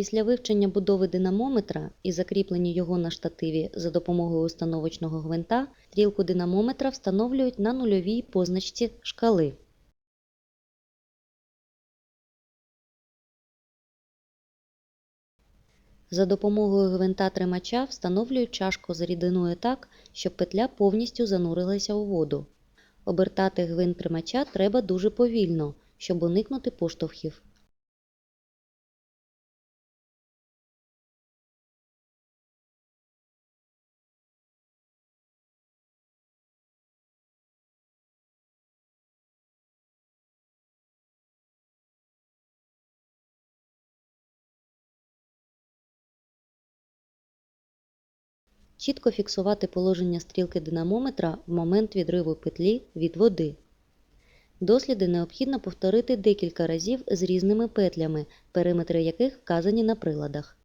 Після вивчення будови динамометра і закріплення його на штативі за допомогою установочного гвинта, стрілку динамометра встановлюють на нульовій позначці шкали. За допомогою гвинта тримача встановлюють чашку з рідиною так, щоб петля повністю занурилася у воду. Обертати гвинт тримача треба дуже повільно, щоб уникнути поштовхів. Чітко фіксувати положення стрілки динамометра в момент відриву петлі від води. Досліди необхідно повторити декілька разів з різними петлями, периметри яких вказані на приладах.